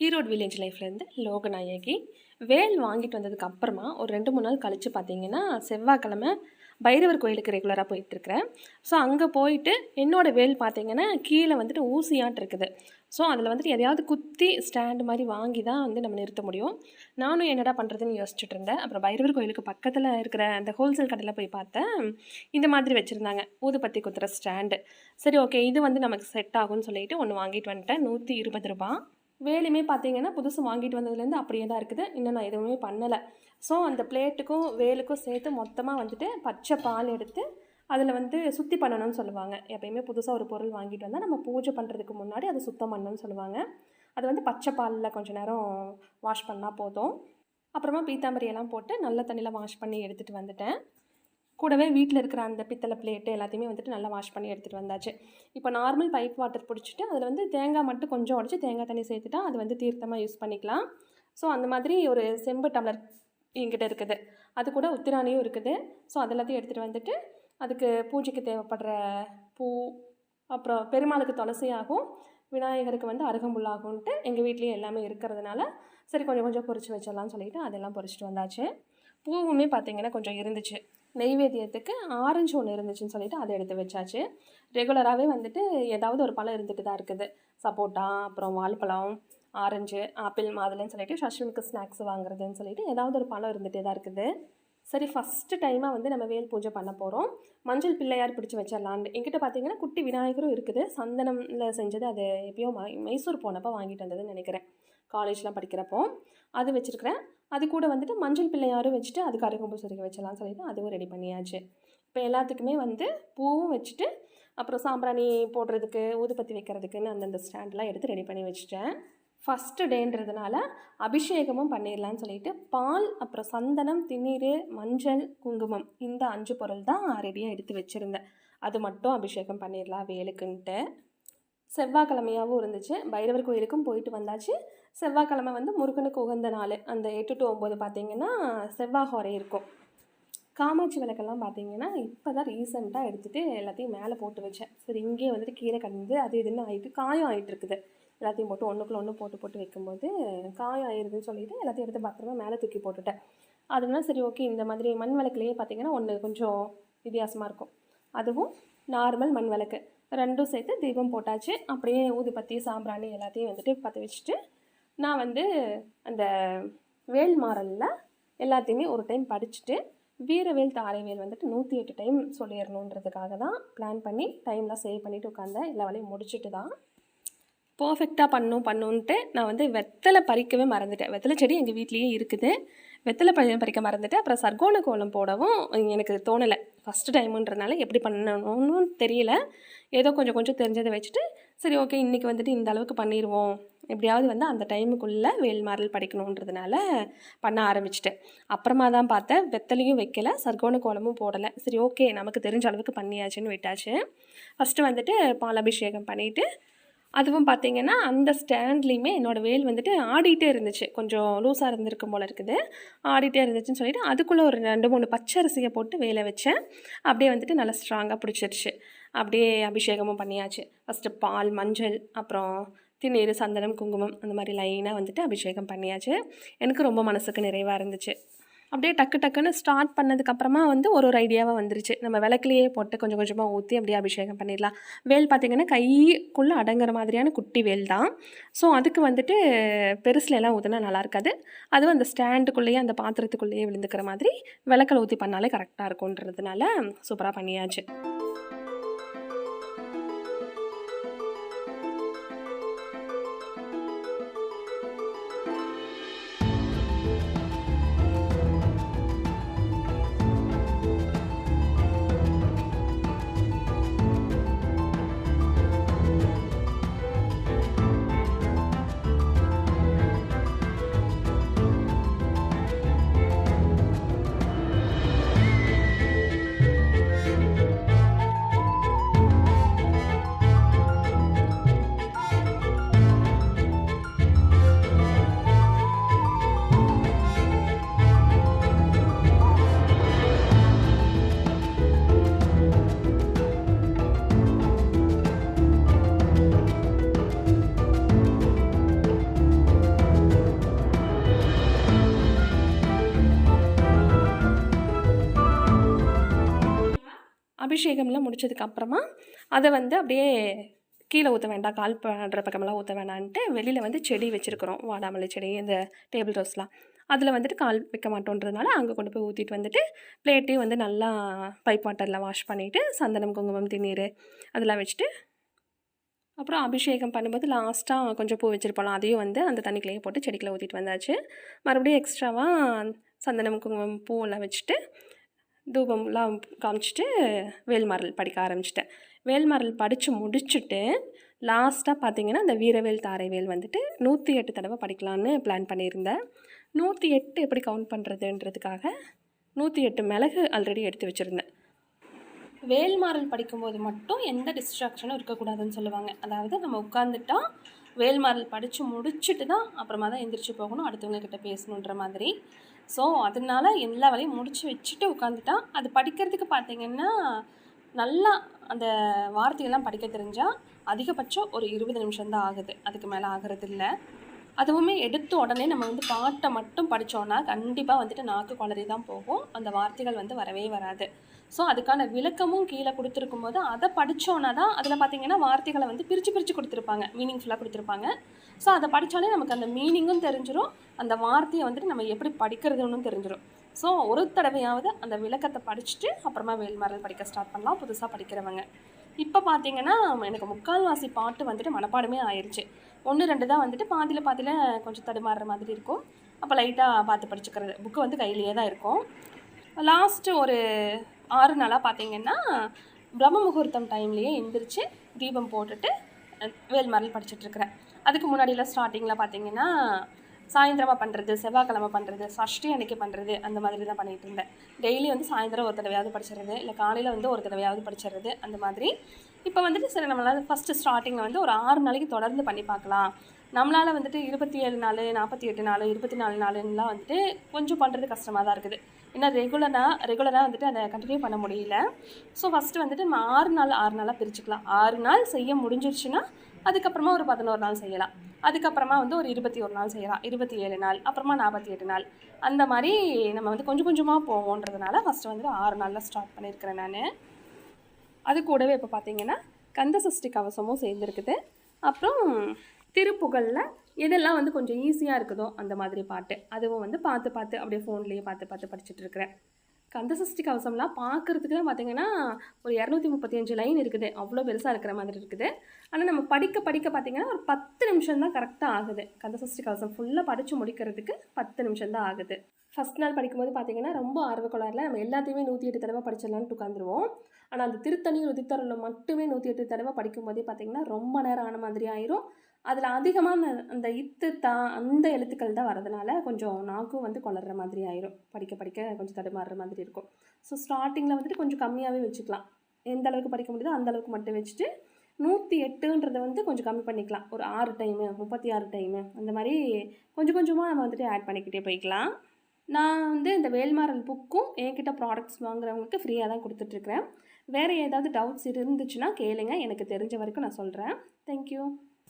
Erode village லைஃப்லேருந்து லோகநாயகி. வேல் வாங்கிட்டு வந்ததுக்கு அப்புறமா ஒரு ரெண்டு மூணு நாள் கழித்து பார்த்தீங்கன்னா செவ்வாய்க்கிழமை பைரவர் கோயிலுக்கு ரெகுலராக போயிட்டுருக்கிறேன். ஸோ அங்கே போயிட்டு என்னோடய வேல் பார்த்தீங்கன்னா கீழே வந்துட்டு ஊசியாட்டு இருக்குது. ஸோ அதில் வந்துட்டு எதையாவது குத்தி ஸ்டாண்டு மாதிரி வாங்கி தான் வந்து நம்ம நிறுத்த முடியும். நானும் என்னடா பண்ணுறதுன்னு யோசிச்சுட்டு இருந்தேன். அப்புறம் பைரவர் கோயிலுக்கு பக்கத்தில் இருக்கிற அந்த ஹோல்சேல் கடையில் போய் பார்த்தேன். இந்த மாதிரி வச்சுருந்தாங்க. ஊதுபத்தி குத்துற ஸ்டாண்டு. சரி ஓகே இது வந்து நமக்கு செட் ஆகும்னு சொல்லிட்டு ஒன்று வாங்கிட்டு வந்துட்டேன். நூற்றி இருபது ரூபா வேலையுமே பார்த்தீங்கன்னா புதுசு வாங்கிட்டு வந்ததுலேருந்து அப்படியே தான் இருக்குது. இன்னும் நான் எதுவுமே பண்ணலை. ஸோ அந்த பிளேட்டுக்கும் வேலுக்கும் சேர்த்து மொத்தமாக வந்துட்டு பச்சை பால் எடுத்து அதில் வந்து சுத்தி பண்ணணும்னு சொல்லுவாங்க. எப்பயுமே புதுசாக ஒரு பொருள் வாங்கிட்டு வந்தால் நம்ம பூஜை பண்ணுறதுக்கு முன்னாடி அதை சுத்தம் பண்ணணும்னு சொல்லுவாங்க. அது வந்து பச்சை பாலில் கொஞ்சம் நேரம் வாஷ் பண்ணால் போதும். அப்புறமா பீத்தாம்பரியெல்லாம் போட்டு நல்ல தண்ணியில் வாஷ் பண்ணி எடுத்துகிட்டு வந்துட்டேன். கூடவே வீட்டில் இருக்கிற அந்த பித்தளை பிளேட்டு எல்லாத்தையுமே வந்துட்டு நல்லா வாஷ் பண்ணி எடுத்துகிட்டு வந்தாச்சு. இப்போ நார்மல் பைப் வாட்டர் பிடிச்சிட்டு அதில் வந்து தேங்காய் மட்டும் கொஞ்சம் உடச்சி தேங்காய் தண்ணி சேர்த்துட்டா அது வந்து தீர்த்தமாக யூஸ் பண்ணிக்கலாம். ஸோ அந்த மாதிரி ஒரு செம்பு டம்ளர் என்கிட்ட இருக்குது. அது கூட உத்திராணியும் இருக்குது. ஸோ அதெல்லாத்தையும் எடுத்துகிட்டு வந்துட்டு அதுக்கு பூஜைக்கு தேவைப்படுற பூ அப்புறம் பெருமாளுக்கு துளசியாகும் விநாயகருக்கு வந்து அருகம்புல்லாகும்ன்ட்டு எங்கள் வீட்லேயே எல்லாமே இருக்கிறதுனால சரி கொஞ்சம் கொஞ்சம் பொரிச்சு வச்சிடலாம்னு சொல்லிட்டு அதெல்லாம் பொரிச்சிட்டு வந்தாச்சு. பூவுமே பார்த்திங்கன்னா கொஞ்சம் இருந்துச்சு. நெய்வேத்தியத்துக்கு ஆரஞ்சு ஒன்று இருந்துச்சுன்னு சொல்லிட்டு அதை எடுத்து வச்சாச்சு. ரெகுலராகவே வந்துட்டு ஏதாவது ஒரு பழம் இருந்துட்டு தான் இருக்குது. சப்போட்டா அப்புறம் வாழைப்பழம் ஆரஞ்சு ஆப்பிள் மாதுளைன்னு சொல்லிட்டு சஷ்மிக்கு ஸ்நாக்ஸ் வாங்குறதுன்னு சொல்லிட்டு ஏதாவது ஒரு பழம் இருந்துகிட்டே தான் இருக்குது. சரி ஃபஸ்ட்டு டைமாக வந்து நம்ம வேல் பூஜை பண்ண போகிறோம் மஞ்சள் பிள்ளையார் பிடிச்சி வச்சிடலான்னு என்கிட்ட பார்த்தீங்கன்னா குட்டி விநாயகரும் இருக்குது. சந்தனமில் செஞ்சது அது எப்பயோ மை மைசூர் போனப்போ வாங்கிட்டு வந்ததுன்னு நினைக்கிறேன். காலேஜ்லாம் படிக்கிறப்போ அது வச்சுருக்கிறேன். அது கூட வந்துட்டு மஞ்சள் பிள்ளையாரும் வச்சுட்டு அதுக்கு அருகம்பு சொருகி வச்சலாம்னு சொல்லிட்டு அதுவும் ரெடி பண்ணியாச்சு. இப்போ எல்லாத்துக்குமே வந்து பூவும் வச்சுட்டு அப்புறம் சாம்பிராணி போடுறதுக்கு ஊதுபத்தி வைக்கிறதுக்குன்னு அந்தந்த ஸ்டாண்ட்லாம் எடுத்து ரெடி பண்ணி வச்சுட்டேன். ஃபஸ்ட்டு டேன்றதுனால அபிஷேகமும் பண்ணிடலான்னு சொல்லிட்டு பால் அப்புறம் சந்தனம் திண்ணீர் மஞ்சள் குங்குமம் இந்த அஞ்சு பொருள் தான் ரெடியாக எடுத்து வச்சுருந்தேன். அது மட்டும் அபிஷேகம் பண்ணிடலாம் வேலுக்குன்ட்டு. செவ்வாய்க்கிழமையாகவும் இருந்துச்சு. பைரவர் கோயிலுக்கும் போயிட்டு வந்தாச்சு. செவ்வாய்க்கிழமை வந்து முருகனுக்கு உகந்த நாள். அந்த எட்டு டு ஒம்பது பார்த்தீங்கன்னா செவ்வாய் ஹொரை இருக்கும். காமாட்சி விளக்கெல்லாம் பார்த்தீங்கன்னா இப்போ தான் ரீசெண்டாக எடுத்துகிட்டு எல்லாத்தையும் மேலே போட்டு வச்சேன். சரி இங்கேயே வந்துட்டு கீழே கடந்து அது இதுன்னு ஆகிட்டு காயம் ஆகிட்டு இருக்குது எல்லாத்தையும் போட்டு ஒன்றுக்குள்ள ஒன்று போட்டு போட்டு வைக்கும்போது காயம் ஆயிடுதுன்னு சொல்லிட்டு எல்லாத்தையும் எடுத்து பத்திரமா மேலே தூக்கி போட்டுட்டேன். அதுனா சரி ஓகே இந்த மாதிரி மண் விளக்குலேயே பார்த்தீங்கன்னா ஒன்று கொஞ்சம் வித்தியாசமாக இருக்கும். அதுவும் நார்மல் மண் விளக்கு. ரெண்டும் சேர்த்து தீபம் போட்டாச்சு. அப்படியே ஊதுபத்தி சாம்பிராணி எல்லாத்தையும் வந்துட்டு பற்ற வச்சுட்டு நான் வந்து அந்த வேல் மாறலில் எல்லாத்தையுமே ஒரு டைம் படிச்சுட்டு வீரவேல் தாரைவேல் வந்துட்டு நூற்றி எட்டு டைம் சொல்லிடணுன்றதுக்காக தான் பிளான் பண்ணி டைம்லாம் சேவ் பண்ணிவிட்டு உட்காந்தேன் எல்லா வேலையும் முடிச்சுட்டு தான். பர்ஃபெக்டாக பண்ணும் பண்ணுன்ட்டு நான் வந்து வெத்தலை பறிக்கவே மறந்துட்டேன். வெத்தலை செடி எங்கள் வீட்லேயே இருக்குது. வெத்தலை பறி பறிக்க மறந்துட்டேன். அப்புறம் சர்க்கோண கோலம் போடவும் எனக்கு தோணலை. ஃபஸ்ட்டு டைமுன்றனால எப்படி பண்ணணும்னு தெரியல. ஏதோ கொஞ்சம் கொஞ்சம் தெரிஞ்சதை வச்சுட்டு சரி ஓகே இன்றைக்கி வந்துட்டு இந்த அளவுக்கு பண்ணிடுவோம் எப்படியாவது வந்து அந்த டைமுக்குள்ளே வேல் மாறல் படிக்கணுன்றதுனால பண்ண ஆரம்பிச்சிட்டேன். அப்புறமா தான் பார்த்தேன் வெத்தலையும் வைக்கல சர்க்கோண கோலமும் போடலை. சரி ஓகே நமக்கு தெரிஞ்ச அளவுக்கு பண்ணியாச்சுன்னு விட்டாச்சு. ஃபஸ்ட்டு வந்துட்டு பாலாபிஷேகம் பண்ணிவிட்டு அதுவும் பார்த்தீங்கன்னா அந்த ஸ்டாண்ட்லேயுமே என்னோடய வேல் வந்துட்டு ஆடிட்டே இருந்துச்சு. கொஞ்சம் லூஸாக இருந்திருக்கும் போல் இருக்குது. ஆடிட்டே இருந்துச்சுன்னு சொல்லிட்டு அதுக்குள்ளே ஒரு ரெண்டு மூணு பச்சரிசியை போட்டு வேலை வச்சேன். அப்படியே வந்துட்டு நல்லா ஸ்ட்ராங்காக பிடிச்சிருச்சு. அப்படியே அபிஷேகமும் பண்ணியாச்சு. ஃபஸ்ட்டு பால் மஞ்சள் அப்புறம் திண்ணீர் சந்தனம் குங்குமம் அந்த மாதிரி லைனாக வந்துட்டு அபிஷேகம் பண்ணியாச்சு. எனக்கு ரொம்ப மனசுக்கு நிறைவாக இருந்துச்சு. அப்படியே டக்கு டக்குன்னு ஸ்டார்ட் பண்ணதுக்கப்புறமா வந்து ஒரு ஒரு ஐடியாவாக வந்துருச்சு. நம்ம விளக்குலேயே போட்டு கொஞ்சம் கொஞ்சமாக ஊற்றி அப்படியே அபிஷேகம் பண்ணிடலாம். வேல் பார்த்திங்கன்னா கைக்குள்ளே அடங்குற மாதிரியான குட்டி வேல் தான். ஸோ அதுக்கு வந்துட்டு பெருசில் எல்லாம் ஊற்றினா நல்லா இருக்காது. அதுவும் அந்த ஸ்டாண்டுக்குள்ளேயே அந்த பாத்திரத்துக்குள்ளேயே விழுந்துக்கிற மாதிரி விளக்கில் ஊற்றி பண்ணாலே கரெக்டாக இருக்கும்ன்றதுனால சூப்பராக பண்ணியாச்சு. அபிஷேகம்லாம் முடிச்சதுக்கு அப்புறமா அதை வந்து அப்படியே கீழே ஊற்ற வேண்டாம் கால் பண்ணுற பக்கமெல்லாம் ஊற்ற வேணான்ட்டு வெளியில் வந்து செடி வச்சுருக்குறோம். வாடாமல்லி செடி இந்த டேபிள் ரோஸ்லாம். அதில் வந்துட்டு கால் வைக்க மாட்டோன்றதுனால அங்கே கொண்டு போய் ஊற்றிட்டு வந்துட்டு பிளேட்டையும் வந்து நல்லா பைப் வாட்டரில் வாஷ் பண்ணிவிட்டு சந்தனம் குங்குமம் திண்ணீர் அதெல்லாம் வச்சுட்டு அப்புறம் அபிஷேகம் பண்ணும்போது லாஸ்ட்டாக கொஞ்சம் பூ வச்சுருப்போம் அதையும் வந்து அந்த தண்ணிக்குள்ளேயே போட்டு செடிக்குள்ள ஊற்றிட்டு வந்தாச்சு. மறுபடியும் எக்ஸ்ட்ராவாக சந்தனம் குங்குமம் பூவெல்லாம் வச்சுட்டு தூபம்லாம் காமிச்சிட்டு வேல்மாரல் படிக்க ஆரம்பிச்சிட்டேன். வேல்மாரல் படித்து முடிச்சுட்டு லாஸ்ட்டாக பார்த்தீங்கன்னா அந்த வீரவேல் தாரைவேல் வந்துட்டு நூற்றி எட்டு தடவை படிக்கலான்னு பிளான் பண்ணியிருந்தேன். நூற்றி எட்டு எப்படி கவுண்ட் பண்ணுறதுன்றதுக்காக நூற்றி எட்டு மிளகு ஆல்ரெடி எடுத்து வச்சுருந்தேன். வேல்மாரல் படிக்கும்போது மட்டும் எந்த டிஸ்ட்ராக்ஷனும் இருக்கக்கூடாதுன்னு சொல்லுவாங்க. அதாவது நம்ம உட்காந்துட்டா வேல்மாறல் படித்து முடிச்சுட்டு தான் அப்புறமா தான் எந்திரிச்சு போகணும் அடுத்தவங்க கிட்ட பேசணுன்ற மாதிரி. ஸோ அதனால எல்லா வேலையும் முடிச்சு வச்சுட்டு உட்காந்துட்டான் அது படிக்கிறதுக்கு பார்த்தீங்கன்னா நல்லா அந்த வார்த்தையெல்லாம் படிக்க தெரிஞ்சால் அதிகபட்சம் ஒரு இருபது நிமிஷம் தான் ஆகுது. அதுக்கு மேலே ஆகிறது இல்லை அதுவுமே எடுத்த உடனே நம்ம வந்து பாட்டை மட்டும் படித்தோன்னா கண்டிப்பாக வந்துட்டு நாக்கு குளறி தான் போகும். அந்த வார்த்தைகள் வந்து வரவே வராது. ஸோ அதுக்கான விளக்கமும் கீழே கொடுத்துருக்கும் போது அதை படித்தோன்னா தான் அதில் பார்த்தீங்கன்னா வார்த்தைகளை வந்து பிரித்து பிரித்து கொடுத்துருப்பாங்க. மீனிங்ஃபுல்லாக கொடுத்துருப்பாங்க. ஸோ அதை படித்தாலே நமக்கு அந்த மீனிங்கும் தெரிஞ்சிடும் அந்த வார்த்தையை வந்துட்டு நம்ம எப்படி படிக்கிறதுன்னு தெரிஞ்சிடும் ஸோ ஒரு தடவையாவது அந்த விளக்கத்தை படிச்சுட்டு அப்புறமா வேல்மாரல் படிக்க ஸ்டார்ட் பண்ணலாம். புதுசாக படிக்கிறவங்க. இப்போ பார்த்தீங்கன்னா எனக்கு முக்கால்வாசி பாட்டு வந்துட்டு மனப்பாடமே ஆயிடுச்சு ஒன்று ரெண்டு தான் வந்துட்டு பாதியில் பாதியில் கொஞ்சம் தடுமாறுற மாதிரி இருக்கும். அப்போ லைட்டாக பார்த்து படிச்சுக்கிறது. புக்கு வந்து கையிலேயே தான் இருக்கும். லாஸ்ட்டு ஒரு ஆறு நாளாக பார்த்தீங்கன்னா பிரம்ம முகூர்த்தம் டைம்லேயே எந்திரிச்சு தீபம் போட்டுட்டு வேல் மரல் படிச்சுட்ருக்கிறேன் அதுக்கு முன்னாடிலாம் ஸ்டார்டிங்கில் பார்த்தீங்கன்னா சாயந்தரமாக பண்ணுறது செவ்வாய்க்கிழமை பண்ணுறது சஷ்டி அன்னைக்கு பண்ணுறது அந்த மாதிரி தான் பண்ணிகிட்டு இருந்தேன். டெய்லி வந்து சாயந்தரம் ஒரு தடவையாவது படிச்சிடுறது இல்லை காலையில் வந்து ஒரு தடவையாவது படிச்சிடுறது அந்த மாதிரி. இப்போ வந்துட்டு சரி நம்மளால் ஃபஸ்ட்டு ஸ்டார்டிங்கில் வந்து ஒரு ஆறு நாளைக்கு தொடர்ந்து பண்ணி பார்க்கலாம். நம்மளால் வந்துட்டு இருபத்தி ஏழு நாள் நாற்பத்தி எட்டு நாள் இருபத்தி நாலு நாளுலாம் வந்துட்டு கொஞ்சம் பண்ணுறது கஷ்டமாக தான் இருக்குது. ஏன்னா ரெகுலராக ரெகுலராக வந்துட்டு அதை கண்டினியூ பண்ண முடியல. ஸோ ஃபஸ்ட்டு வந்துட்டு நம்ம ஆறு நாள் ஆறு நாளாக பிரிச்சுக்கலாம். ஆறு நாள் செய்ய முடிஞ்சிருச்சுன்னா அதுக்கப்புறமா ஒரு பதினோரு நாள் செய்யலாம். அதுக்கப்புறமா வந்து ஒரு இருபத்தி ஒரு நாள் செய்யலாம். இருபத்தி ஏழு நாள் அப்புறமா நாற்பத்தி எட்டு நாள். அந்த மாதிரி நம்ம வந்து கொஞ்சம் கொஞ்சமாக போவோன்றதுனால ஃபஸ்ட்டு வந்துட்டு ஆறு நாளில் ஸ்டார்ட் பண்ணியிருக்கிறேன் நான். அது கூடவே இப்போ பார்த்தீங்கன்னா கந்த சஷ்டி கவசமும் சேர்ந்துருக்குது. அப்புறம் திருப்புகழில் எதெல்லாம் வந்து கொஞ்சம் ஈஸியாக இருக்குதோ அந்த மாதிரி பாட்டு. அதுவும் வந்து பார்த்து பார்த்து அப்படியே ஃபோன்லேயே பார்த்து பார்த்து படிச்சுட்டு இருக்கிறேன். கந்தசஷ்டி கவசம்லாம் பார்க்குறதுக்கு தான் பார்த்தீங்கன்னா ஒரு இரநூத்தி முப்பத்தி அஞ்சு லைன் இருக்குது. அவ்வளோ பெருசாக இருக்கிற மாதிரி இருக்குது. ஆனால் நம்ம படிக்க படிக்க பார்த்தீங்கன்னா ஒரு பத்து நிமிஷம் தான் கரெக்டாக ஆகுது. கந்தசஷ்டி கவசம் ஃபுல்லாக படித்து முடிக்கிறதுக்கு பத்து நிமிஷம் தான் ஆகுது. ஃபஸ்ட் நாள் படிக்கும்போது பார்த்தீங்கன்னா ரொம்ப ஆர்வக்கோளாறில் நம்ம எல்லாத்தையுமே நூற்றி எட்டு தடவை படிச்சிடலான்னு உட்காந்துருவோம் ஆனால் அந்த திருத்தணி உதித்தருளை மட்டுமே நூற்றி எட்டு தடவை படிக்கும்போதே பார்த்தீங்கன்னா ரொம்ப நேரம் ஆன மாதிரி ஆயிரும். அதில் அதிகமாக அந்த இத்து தான் அந்த எழுத்துக்கள் தான் வரதுனால கொஞ்சம் நாக்கும் வந்து கொளர்ற மாதிரி ஆயிரும். படிக்க படிக்க கொஞ்சம் தடுமாறுற மாதிரி இருக்கும். ஸோ ஸ்டார்டிங்கில் வந்துட்டு கொஞ்சம் கம்மியாகவே வச்சுக்கலாம். எந்த அளவுக்கு படிக்க முடியுதோ அந்த அளவுக்கு மட்டும் வச்சுட்டு நூற்றி எட்டுன்றதை வந்து கொஞ்சம் கம்மி பண்ணிக்கலாம். ஒரு ஆறு டைமு முப்பத்தி ஆறு டைமு அந்த மாதிரி கொஞ்சம் கொஞ்சமாக நம்ம வந்துட்டு ஆட் பண்ணிக்கிட்டே போய்க்கலாம். நான் வந்து இந்த வேல்மாரல் புக்கும் என்கிட்ட ப்ராடக்ட்ஸ் வாங்குறவங்களுக்கு ஃப்ரீயாக தான் கொடுத்துட்ருக்குறேன். வேறு ஏதாவது டவுட்ஸ் இருந்துச்சுன்னா கேளுங்க. எனக்கு தெரிஞ்ச வரைக்கும் நான் சொல்கிறேன் தேங்க்யூ